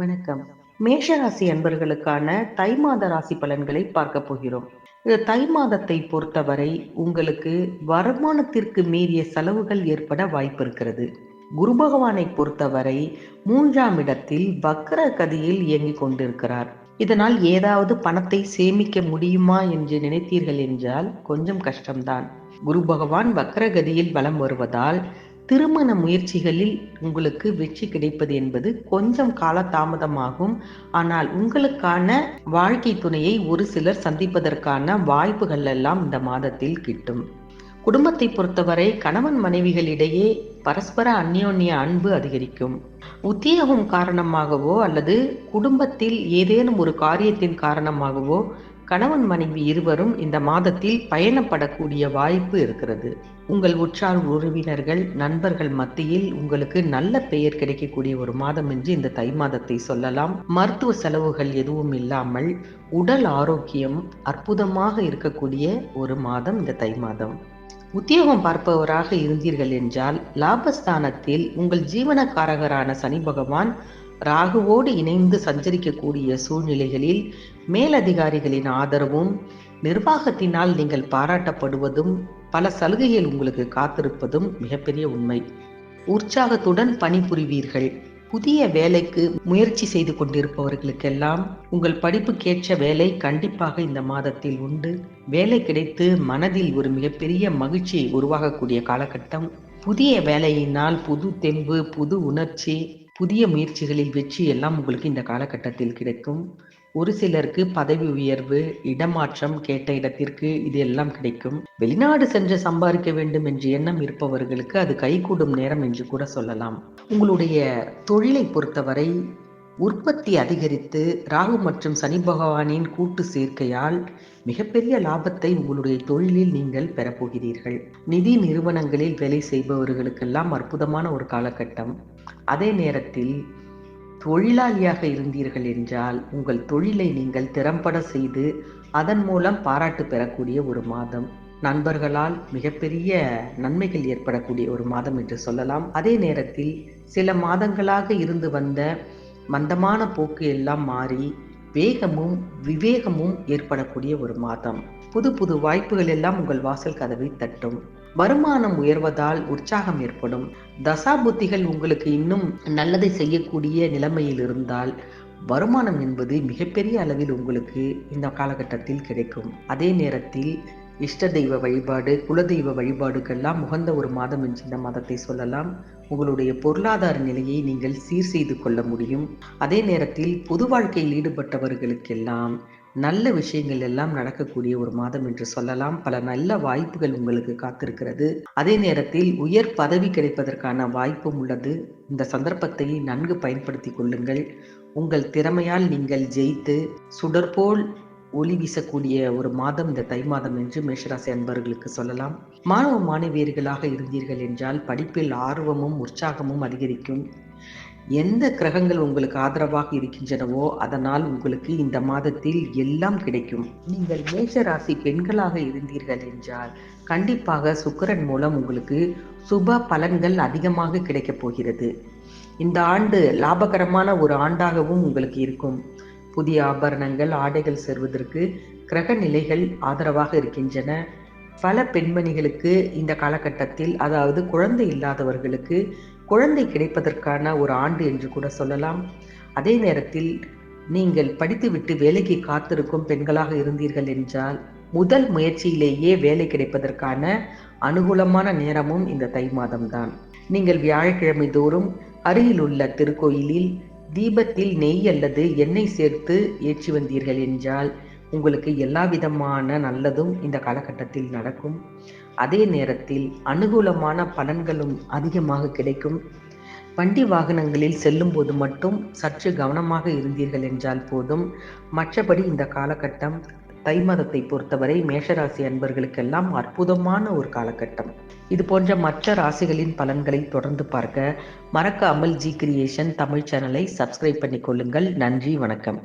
வணக்கம். மேஷராசி அன்பர்களுக்கான தை மாத ராசி பலன்களை பார்க்க போகிறோம். தை மாதத்தை பொறுத்தவரை உங்களுக்கு வருமானத்திற்கு மீறிய செலவுகள் ஏற்பட வாய்ப்பு இருக்கிறது. குரு பகவானை பொறுத்தவரை மூன்றாம் இடத்தில் வக்கர கதியில் இயங்கிக் கொண்டிருக்கிறார். இதனால் ஏதாவது பணத்தை சேமிக்க முடியுமா என்று நினைத்தீர்கள் என்றால் கொஞ்சம் கஷ்டம்தான். குரு பகவான் வக்கரகதியில் வலம் வருவதால் திருமண முயற்சிகளில் உங்களுக்கு வெற்றி கிடைப்பது என்பது கொஞ்சம் கால தாமதமாகும் ஆனால் உங்களுக்கான வாழ்க்கை துணையை ஒரு சிலர் சந்திப்பதற்கான வாய்ப்புகள் எல்லாம் இந்த மாதத்தில் கிட்டும். குடும்பத்தை பொறுத்தவரை கணவன் மனைவிகளிடையே பரஸ்பர அந்யோன்ய அன்பு அதிகரிக்கும். உத்தியோகம் காரணமாகவோ அல்லது குடும்பத்தில் ஏதேனும் ஒரு காரியத்தின் காரணமாகவோ கணவன் மனைவி இருவரும் இந்த மாதத்தில் பயணப்படக்கூடிய வாய்ப்பு இருக்கிறது. உங்கள் உற்றார் உறவினர்கள் நண்பர்கள் மத்தியில் உங்களுக்கு நல்ல பெயர் கிடைக்கக்கூடிய ஒரு மாதம் என்று இந்த தை மாதத்தை சொல்லலாம். மருத்துவ செலவுகள் எதுவும் இல்லாமல் உடல் ஆரோக்கியம் அற்புதமாக இருக்கக்கூடிய ஒரு மாதம் இந்த தை மாதம். உத்தியோகம் பார்ப்பவராக இருந்தீர்கள் என்றால் லாபஸ்தானத்தில் உங்கள் ஜீவனக்காரகரான சனி பகவான் ராகுவோடு இணைந்து சஞ்சரிக்கக்கூடிய சூழ்நிலைகளில் மேலதிகாரிகளின் ஆதரவும் நிர்வாகத்தினால் நீங்கள் பாராட்டப்படுவதும் பல சலுகைகள் உங்களுக்கு காத்திருப்பதும் மிகப்பெரிய உண்மை. உற்சாகத்துடன் பணிபுரிவீர்கள். புதிய வேலைக்கு முயற்சி செய்து கொண்டிருப்பவர்களுக்கெல்லாம் உங்கள் படிப்புக்கேற்ற வேலை கண்டிப்பாக இந்த மாதத்தில் உண்டு. வேலை கிடைத்து மனதில் ஒரு மிகப்பெரிய மகிழ்ச்சி உருவாகக்கூடிய காலகட்டம். புதிய வேலையினால் புது தெம்பு புது உணர்ச்சி புதிய முயற்சிகளில் வெற்றி எல்லாம் உங்களுக்கு இந்த காலகட்டத்தில் கிடைக்கும். ஒரு சிலருக்கு பதவி உயர்வு இடமாற்றம் கேட்ட இடத்திற்கு இது எல்லாம் கிடைக்கும். வெளிநாடு சென்று சம்பாதிக்க வேண்டும் என்று எண்ணம் இருப்பவர்களுக்கு அது கைகூடும் நேரம் என்று கூட சொல்லலாம். உங்களுடைய தொழிலை பொறுத்தவரை உற்பத்தி அதிகரித்து ராகு மற்றும் சனி பகவானின் கூட்டு சேர்க்கையால் மிகப்பெரிய லாபத்தை உங்களுடைய தொழிலில் நீங்கள் பெறப்போகிறீர்கள் நிதி நிறுவனங்களில் வேலை செய்பவர்களுக்கெல்லாம் அற்புதமான ஒரு காலகட்டம். அதே நேரத்தில் தொழிலாளியாக இருந்தீர்கள் என்றால் உங்கள் தொழிலை நீங்கள் திறம்பட செய்து அதன் மூலம் பாராட்டு பெறக்கூடிய ஒரு மாதம். நண்பர்களால் மிகப்பெரிய நன்மைகள் ஏற்படக்கூடிய ஒரு மாதம் என்று சொல்லலாம். அதே நேரத்தில் சில மாதங்களாக இருந்து வந்த மந்தமான போக்கு எல்லாம் மாறி வேகமும் விவேகமும் ஏற்படக்கூடிய ஒரு மாதம். புது புது வாய்ப்புகள் எல்லாம் உங்கள் வாசல் கதவை தட்டும். வருமானம் உயர்வதால் உற்சாகம் ஏற்படும். தசாபுத்திகள் உங்களுக்கு இன்னும் நல்லதை செய்யக்கூடிய நிலைமையில் இருந்தால் வருமானம் என்பது மிகப்பெரிய அளவில் உங்களுக்கு இந்த காலகட்டத்தில் கிடைக்கும். அதே நேரத்தில் இஷ்ட தெய்வ வழிபாடு குலதெய்வ வழிபாடுக்கெல்லாம் உகந்த ஒரு மாதம் என்று இந்த மாதத்தை சொல்லலாம். உங்களுடைய பொருளாதார நிலையை நீங்கள் சீர் செய்து கொள்ள முடியும். அதே நேரத்தில் பொது வாழ்க்கையில் ஈடுபட்டவர்களுக்கெல்லாம் நல்ல விஷயங்கள் எல்லாம் நடக்கக்கூடிய ஒரு மாதம் என்று சொல்லலாம். பல நல்ல வாய்ப்புகள் உங்களுக்கு காத்திருக்கிறது. அதே நேரத்தில் உயர் பதவி கிடைப்பதற்கான வாய்ப்பும் உள்ளது. இந்த சந்தர்ப்பத்தை நன்கு பயன்படுத்தி கொள்ளுங்கள். உங்கள் திறமையால் நீங்கள் ஜெயித்து சுடர்போல் ஒளி வீசக்கூடிய ஒரு மாதம் இந்த தை மாதம் என்று மேஷராசி அன்பர்களுக்கு சொல்லலாம். மாணவ மாணவியர்களாக இருந்தீர்கள் என்றால் படிப்பில் ஆர்வமும் உற்சாகமும் அதிகரிக்கும். எந்த கிரகங்கள் உங்களுக்கு ஆதரவாக இருக்கின்றனவோ அதனால் உங்களுக்கு இந்த மாதத்தில் எல்லாம் கிடைக்கும். நீங்கள் மேஷ ராசி பெண்களாக இருந்தீர்கள் என்றால் கண்டிப்பாக சுக்கரன் மூலம் உங்களுக்கு சுப பலன்கள் அதிகமாக கிடைக்கப் போகிறது. இந்த ஆண்டு லாபகரமான ஒரு ஆண்டாகவும் உங்களுக்கு இருக்கும். புதிய ஆபரணங்கள் ஆடைகள் செல்வதற்கு கிரக நிலைகள் ஆதரவாக இருக்கின்றன. பல பெண்மணிகளுக்கு இந்த காலகட்டத்தில் அதாவது குழந்தை இல்லாதவர்களுக்கு குழந்தை கிடைப்பதற்கான ஒரு ஆண்டு என்று கூட சொல்லலாம். அதே நேரத்தில் நீங்கள் படித்துவிட்டு வேலைக்கு காத்திருக்கும் பெண்களாக இருந்தீர்கள் என்றால் முதல் முயற்சியிலேயே வேலை கிடைப்பதற்கான அனுகூலமான நேரமும் இந்த தை மாதம்தான். நீங்கள் வியாழக்கிழமை தோறும் அருகில் உள்ள திருக்கோயிலில் தீபத்தில் நெய் அல்லது எண்ணெய் சேர்த்து ஏற்றி வந்தீர்கள் என்றால் உங்களுக்கு எல்லா விதமான நல்லதும் இந்த காலகட்டத்தில் நடக்கும். அதே நேரத்தில் அனுகூலமான பலன்களும் அதிகமாக கிடைக்கும். வண்டி வாகனங்களில் செல்லும் போது மட்டும் சற்று கவனமாக இருந்தீர்கள் என்றால் போதும். மற்றபடி இந்த காலகட்டம் தை மாதத்தை பொறுத்தவரை மேஷராசி அன்பர்களுக்கெல்லாம் அற்புதமான ஒரு காலகட்டம். இது போன்ற மற்ற ராசிகளின் பலன்களை தொடர்ந்து பார்க்க மறக்காமல் ஜி கிரியேஷன் தமிழ் சேனலை சப்ஸ்கிரைப் பண்ணிக்கொள்ளுங்கள் நன்றி வணக்கம்.